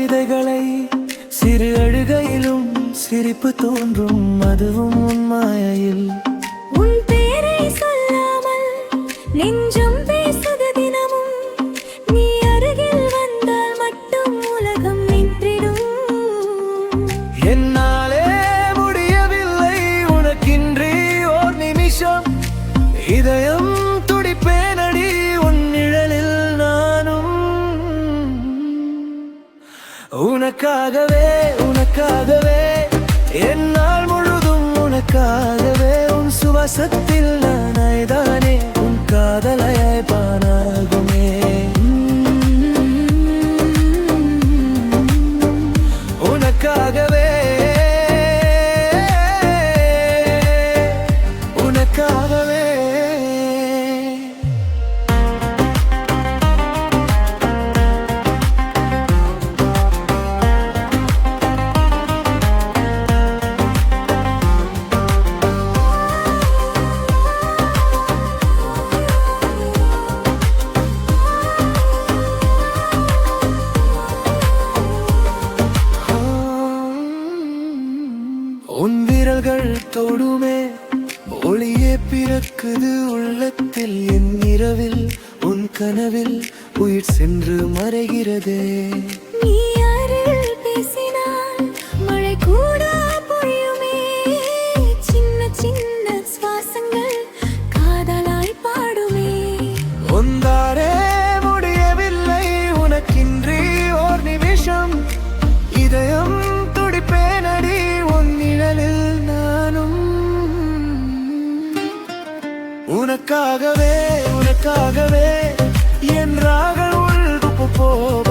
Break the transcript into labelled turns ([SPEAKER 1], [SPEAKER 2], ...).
[SPEAKER 1] கவிதைகளை சிறு அழுகையிலும் சிரிப்பு தோன்றும் அதுவும் உன் மாயையில். உனக்காகவே உனக்காகவே. என்னால் முழுதும் உனக்காகவே. உன் சுவாசத்தில் நானாய்தானே உன் காதலையாய் பானாகுமே தொடுமே. ஒளியே பிறக்குது உள்ளத்தில் என் இரவில் உன் கனவில் உயிர் சென்று மறைகிறதே. உனக்காகவே உனக்காகவே என் ராகள் உள்குப்பு போக